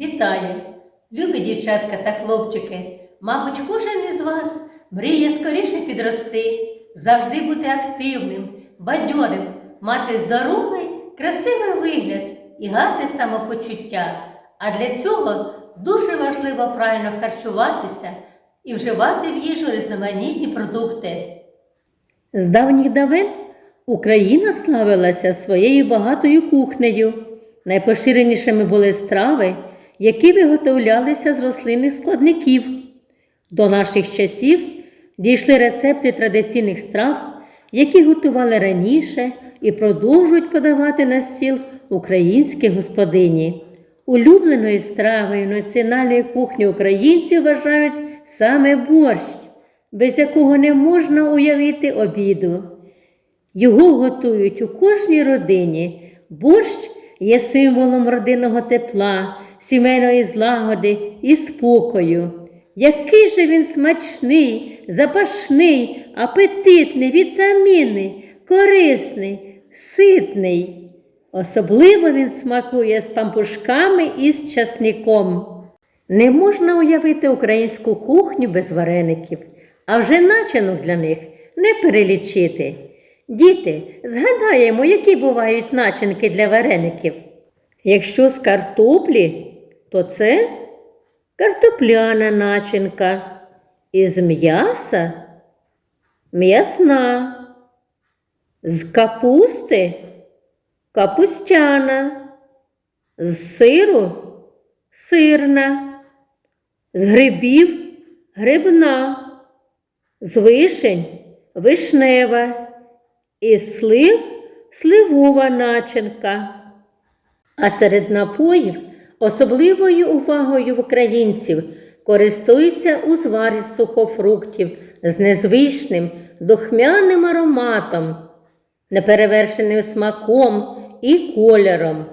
Вітаю! Любі дівчатка та хлопчики! Мабуть, кожен із вас мріє скоріше підрости, завжди бути активним, бадьорим, мати здоровий, красивий вигляд і гарне самопочуття. А для цього дуже важливо правильно харчуватися і вживати в їжу різноманітні продукти. З давніх давен Україна славилася своєю багатою кухнею. Найпоширенішими були страви, які виготовлялися з рослинних складників. До наших часів дійшли рецепти традиційних страв, які готували раніше і продовжують подавати на стіл українські господині. Улюбленою стравою національної кухні українців вважають саме борщ, без якого не можна уявити обіду. Його готують у кожній родині. Борщ є символом родинного тепла, сімейної злагоди і спокою. Який же він смачний, запашний, апетитний, вітамінний, корисний, ситний. Особливо він смакує з пампушками і з часником. Не можна уявити українську кухню без вареників, а вже начинок для них не перелічити. Діти, згадаємо, які бувають начинки для вареників. Якщо з картоплі, то це картопляна начинка, із м'яса м'ясна, з капусти капустяна, з сиру сирна, з грибів грибна, з вишень вишнева, із слив сливова начинка. А серед напоїв особливою увагою українців користуються узвар із сухофруктів з незвичним духмяним ароматом, неперевершеним смаком і кольором.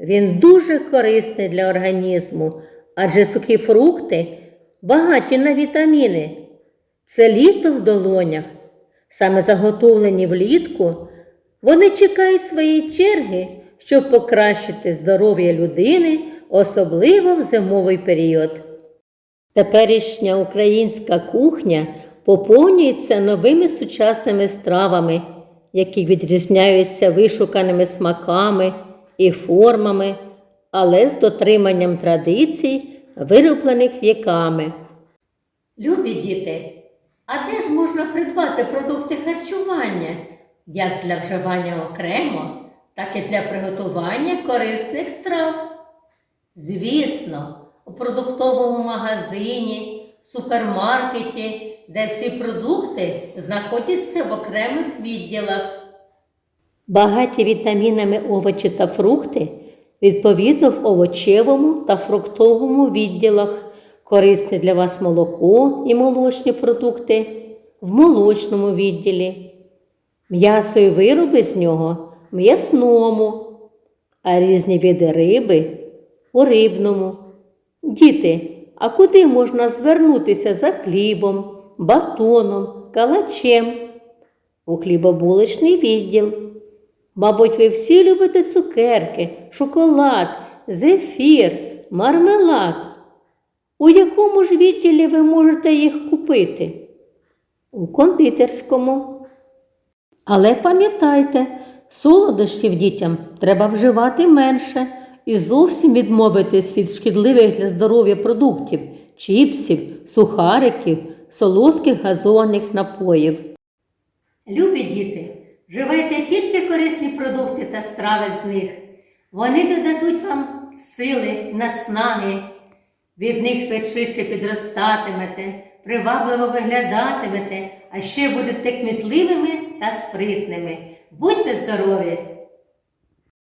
Він дуже корисний для організму, адже сухі фрукти багаті на вітаміни. Це літо в долонях. Саме заготовлені влітку, вони чекають своєї черги, щоб покращити здоров'я людини, особливо в зимовий період. Теперішня українська кухня поповнюється новими сучасними стравами, які відрізняються вишуканими смаками і формами, але з дотриманням традицій, вироблених віками. Любі діти, а де ж можна придбати продукти харчування, як для вживання окремо, так і для приготування корисних страв? Звісно, у продуктовому магазині, супермаркеті, де всі продукти знаходяться в окремих відділах. Багаті вітамінами овочі та фрукти відповідно в овочевому та фруктовому відділах. Корисне для вас молоко і молочні продукти в молочному відділі. М'ясо і вироби з нього м'ясному, а різні види риби у рибному. Діти, а куди можна звернутися за хлібом, батоном, калачем? У хлібобулочний відділ. Мабуть, ви всі любите цукерки, шоколад, зефір, мармелад. У якому ж відділі ви можете їх купити? У кондитерському. Але пам'ятайте, солодощів дітям треба вживати менше і зовсім відмовитись від шкідливих для здоров'я продуктів, чіпсів, сухариків, солодких газованих напоїв. Любі діти, вживайте тільки корисні продукти та страви з них. Вони додадуть вам сили, наснаги. Від них ви швидше підростатимете, привабливо виглядатимете, а ще будете кмітливими та спритними. Будьте здорові!